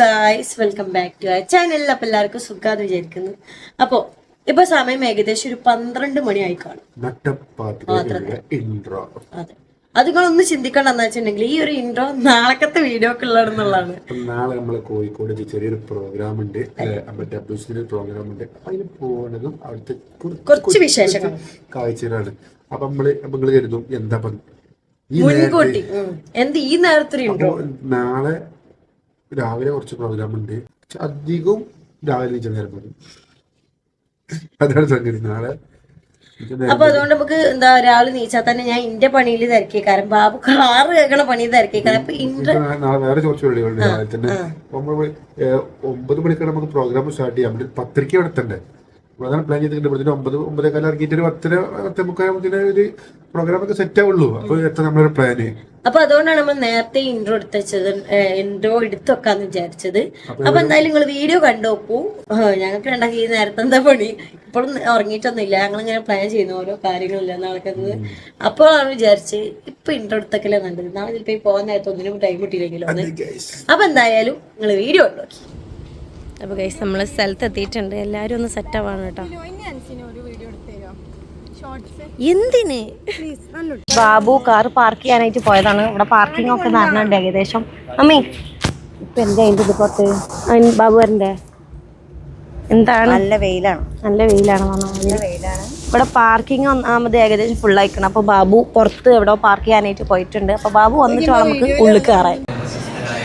Guys welcome back to ആ ചാനലിൽ അപ്പൊ എല്ലാവർക്കും സുഖാന്ന് വിചാരിക്കുന്നു. അപ്പോ ഇപ്പൊ സമയം ഏകദേശം ഒരു പന്ത്രണ്ട് മണി ആയി കാണും അതെ. അത് നിങ്ങളൊന്ന് ചിന്തിക്കണം എന്ന് വെച്ചിട്ടുണ്ടെങ്കിൽ ഈ ഒരു ഇൻട്രോ നാളത്തെ വീഡിയോ ഒക്കെ ഉള്ളതെന്നുള്ളതാണ് നാളെ നമ്മൾ കോഴിക്കോട് ചെറിയൊരു പ്രോഗ്രാം ഉണ്ട്. മറ്റേ പ്രോഗ്രാം ഉണ്ട്. അതിന് പോകുന്നതും അവിടുത്തെ കുറച്ച് വിശേഷങ്ങൾ കാഴ്ചകളാണ്. അപ്പൊ നമ്മൾ നിങ്ങൾ കരുതും എന്താ പറഞ്ഞു മുൻകൂട്ടി. എന്ത് ഈ നേരത്തെ ഇൻട്രോ നാളെ രാവിലെ കുറച്ച് പ്രോഗ്രാം ഉണ്ട്. പക്ഷെ അധികവും രാവിലെ നീച്ച നേരം മതി അതാണ് സംഗതി. നാളെ അപ്പൊ അതുകൊണ്ട് നമുക്ക് എന്താ രാവിലെ നീച്ചാൽ തന്നെ ഞാൻ ഇന്റെ പണിയിൽ തിരക്കേക്കാരം. ബാബു കാറ് കേൾക്കണ പണിയിൽ തിരക്കേക്കാരം. അപ്പൊ വേറെ കുറച്ച് പരിപാടികളുണ്ട് രാവിലെ തന്നെ അപ്പൊ ഒമ്പത് മണിക്കാണ് നമുക്ക് പ്രോഗ്രാം സ്റ്റാർട്ട് ചെയ്യാം. പത്രിക നടത്തണ്ടേ അതാണ് പ്ലാൻ ചെയ്തിട്ടുണ്ട് ഒമ്പത് ഒമ്പതേക്കാലം ഇറങ്ങിയിട്ട് ഒരു പത്തര പത്തേ മുക്കാലത്തിന് ഒരു പ്രോഗ്രാം ഒക്കെ സെറ്റ് ആവുള്ളൂ. അപ്പൊ എത്ര നമ്മളൊരു പ്ലാന് അപ്പൊ അതുകൊണ്ടാണ് നമ്മൾ നേരത്തെ ഇൻട്രോ എടുത്തത് ഇൻട്രോ എടുത്തു വെക്കാന്ന് വിചാരിച്ചത്. അപ്പൊ എന്തായാലും നിങ്ങൾ വീഡിയോ കണ്ടോക്കൂ. ഞങ്ങൾക്ക് ഉണ്ടാക്കി ഈ നേരത്തെ എന്താ പണി? ഇപ്പോഴും ഉറങ്ങിയിട്ടൊന്നുമില്ല. ഞങ്ങൾ ഇങ്ങനെ പ്ലാൻ ചെയ്യുന്ന ഓരോ കാര്യങ്ങളില്ല നടക്കുന്നത് അപ്പോഴാണ് വിചാരിച്ച് ഇപ്പൊ ഇൻട്രോ എടുത്തൊക്കെ നല്ലത്. നാളെ ചിലപ്പോ പോകാൻ നേരത്തെ ഒന്നിനും ടൈം കിട്ടിയില്ലെങ്കിലോ അപ്പൊ എന്തായാലും നിങ്ങൾ വീഡിയോ ഉണ്ടോക്കി അപ്പൊ ഗൈസ് നമ്മൾ സ്ഥലത്ത് എത്തിയിട്ടുണ്ട് എല്ലാരും ഒന്ന് സെറ്റ് ആവാണ് കേട്ടോ. എന്തിന്? ബാബു കാർ പാർക്ക് ചെയ്യാനായിട്ട് പോയതാണ്. ഇവിടെ പാർക്കിംഗ് ഒക്കെ നടന്നുണ്ട് ഏകദേശം. അമ്മേ ഇപ്പൊ എന്താ അതിന്റെ ഇത് പുറത്ത് ബാബു വരണ്ടേ? എന്താണ്? നല്ല വെയിലാണ്. നല്ല വെയിലാണ് ഇവിടെ പാർക്കിംഗ് ഒന്നാമത് ഏകദേശം ഫുൾ ആയിക്കണം. അപ്പൊ ബാബു പുറത്ത് എവിടെ പാർക്ക് ചെയ്യാനായിട്ട് പോയിട്ടുണ്ട്. അപ്പൊ ബാബു വന്നിട്ട് വേണം നമുക്ക് ഉള്ളിൽ കയറാൻ പ്രശസ്തരായ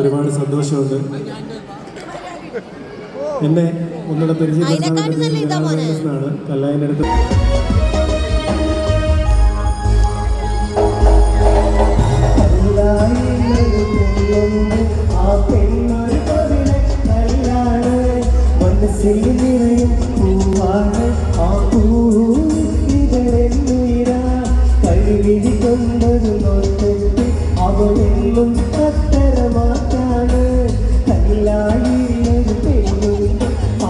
ഒരുപാട് സന്തോഷമുണ്ട്. എന്നെ ഒന്നുകൂടെ പരിചയപ്പെടുത്താൻ കല്ലായന്റെ അടുത്ത് മനസ്സിൽ നിറയും പൂവാണ് ആ കൊണ്ടൊരു നോട്ടത്തിൽ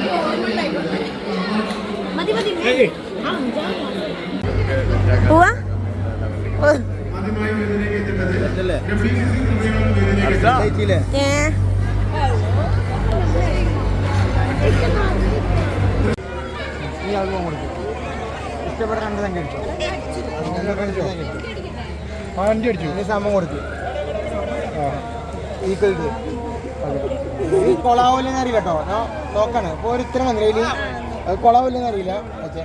പെണ്ണാൾ കവിളെ കണ്ണാണ് മനസ്സിൽ നിറയും പൂവാണ് പൂവിതളെന്നുയിരാ കല്ലായിരു പെണ്ണു പാടണം പാടണം ആരാണ് ശ്രീമ വാ പോവാ ഏ വണ്ടി അടിച്ചു ഇനി സമയം കൊടുത്തു ഈക്വൽ ഈ കൊളാവില്ലെന്ന് അറിയില്ല കേട്ടോ. നോക്കാണ്. ഇപ്പോൾ ഒരു ഇത്ര മന്ത്രിയിൽ അത് കൊളാവില്ലെന്ന് അറിയില്ല. പക്ഷേ.